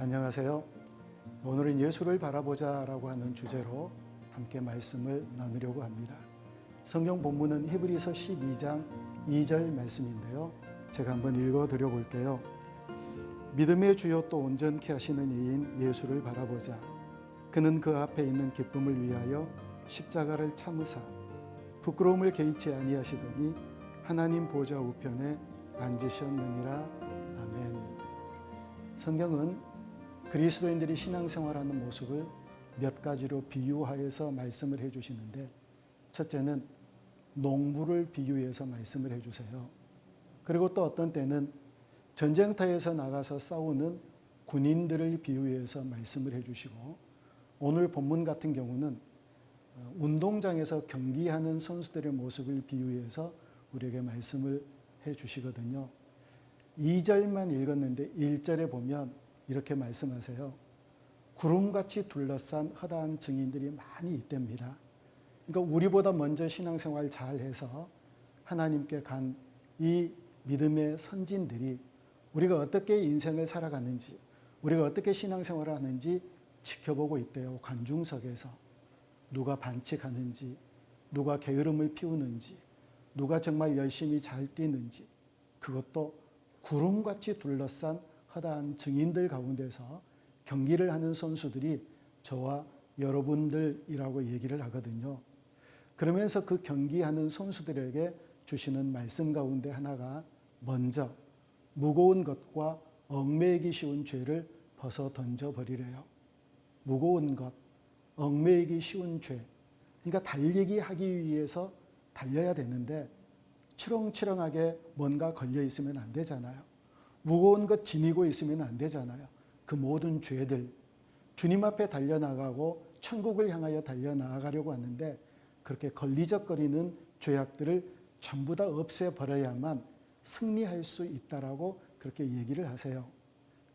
안녕하세요. 오늘은 예수를 바라보자 라고 하는 주제로 함께 말씀을 나누려고 합니다. 성경 본문은 히브리서 12장 2절 말씀인데요. 제가 한번 읽어 드려 볼게요. 믿음의 주요 또 온전케 하시는 이인 예수를 바라보자. 그는 그 앞에 있는 기쁨을 위하여 십자가를 참으사 부끄러움을 개의치 아니하시더니 하나님 보좌 우편에 앉으셨느니라. 아멘. 성경은 그리스도인들이 신앙생활하는 모습을 몇 가지로 비유하여서 말씀을 해주시는데 첫째는 농부를 비유해서 말씀을 해주세요. 그리고 또 어떤 때는 전쟁터에서 나가서 싸우는 군인들을 비유해서 말씀을 해주시고 오늘 본문 같은 경우는 어, 운동장에서 경기하는 선수들의 모습을 비유해서 우리에게 말씀을 해주시거든요. 2절만 읽었는데 1절에 보면 이렇게 말씀하세요. 구름같이 둘러싼 허다한 증인들이 많이 있답니다. 그러니까 우리보다 먼저 신앙생활 잘 해서 하나님께 간 이 믿음의 선진들이 우리가 어떻게 인생을 살아가는지, 우리가 어떻게 신앙생활을 하는지 지켜보고 있대요. 관중석에서. 누가 반칙하는지, 누가 게으름을 피우는지, 누가 정말 열심히 잘 뛰는지, 그것도 구름같이 둘러싼 허다한 증인들 가운데서 경기를 하는 선수들이 저와 여러분들이라고 얘기를 하거든요. 그러면서 그 경기하는 선수들에게 주시는 말씀 가운데 하나가 먼저 무거운 것과 얽매이기 쉬운 죄를 벗어 던져 버리래요. 무거운 것, 얽매이기 쉬운 죄. 그러니까 달리기 하기 위해서 달려야 되는데 치렁치렁하게 뭔가 걸려 있으면 안 되잖아요. 무거운 것 지니고 있으면 안 되잖아요. 그 모든 죄들 주님 앞에 달려나가고 천국을 향하여 달려나가려고 하는데 그렇게 걸리적거리는 죄악들을 전부 다 없애버려야만 승리할 수 있다라고 그렇게 얘기를 하세요.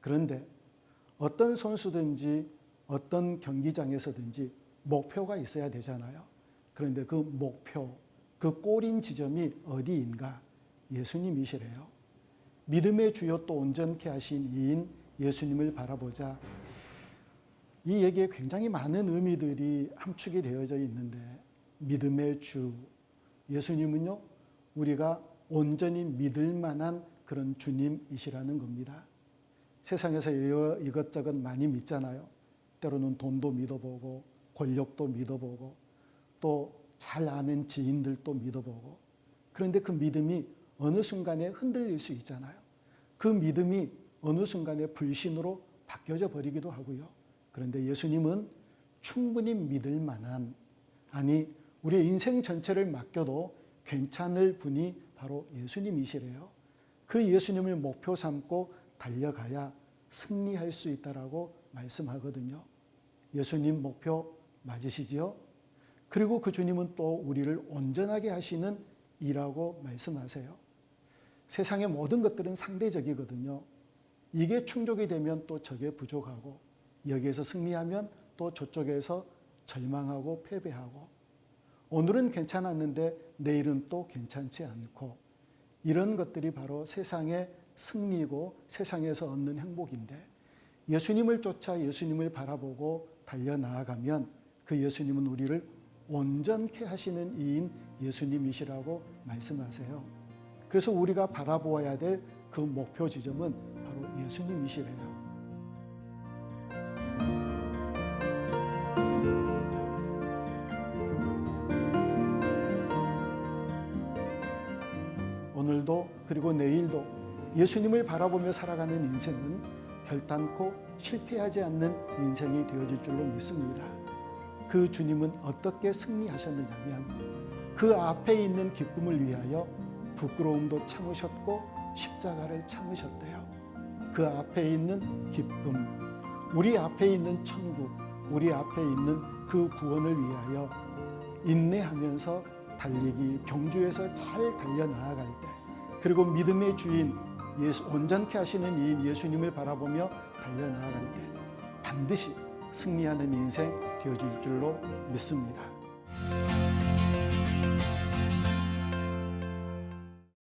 그런데 어떤 선수든지 어떤 경기장에서든지 목표가 있어야 되잖아요. 그런데 그 목표, 그 꼬린 지점이 어디인가? 예수님이시래요. 믿음의 주요 또 온전케 하신 이인 예수님을 바라보자. 이 얘기에 굉장히 많은 의미들이 함축이 되어져 있는데 믿음의 주 예수님은요 우리가 온전히 믿을 만한 그런 주님이시라는 겁니다. 세상에서 이것저것 많이 믿잖아요. 때로는 돈도 믿어보고 권력도 믿어보고 또 잘 아는 지인들도 믿어보고 그런데 그 믿음이 어느 순간에 흔들릴 수 있잖아요. 그 믿음이 어느 순간에 불신으로 바뀌어져 버리기도 하고요. 그런데 예수님은 충분히 믿을 만한 아니 우리의 인생 전체를 맡겨도 괜찮을 분이 바로 예수님이시래요. 그 예수님을 목표 삼고 달려가야 승리할 수 있다라고 말씀하거든요. 예수님 목표 맞으시지요? 그리고 그 주님은 또 우리를 온전하게 하시는 이라고 말씀하세요. 세상의 모든 것들은 상대적이거든요. 이게 충족이 되면 또 저게 부족하고 여기에서 승리하면 또 저쪽에서 절망하고 패배하고 오늘은 괜찮았는데 내일은 또 괜찮지 않고 이런 것들이 바로 세상의 승리고 세상에서 얻는 행복인데 예수님을 쫓아 예수님을 바라보고 달려 나아가면 그 예수님은 우리를 온전케 하시는 이인 예수님이시라고 말씀하세요. 그래서 우리가 바라보아야 될 그 목표 지점은 바로 예수님이시래요. 오늘도 그리고 내일도 예수님을 바라보며 살아가는 인생은 결단코 실패하지 않는 인생이 되어질 줄로 믿습니다. 그 주님은 어떻게 승리하셨느냐면 그 앞에 있는 기쁨을 위하여 부끄러움도 참으셨고 십자가를 참으셨대요. 그 앞에 있는 기쁨, 우리 앞에 있는 천국, 우리 앞에 있는 그 구원을 위하여 인내하면서 달리기 경주에서 잘 달려 나아갈 때 그리고 믿음의 주인 예수 온전케 하시는 이 예수님을 바라보며 달려 나아갈 때 반드시 승리하는 인생 되어질 줄로 믿습니다.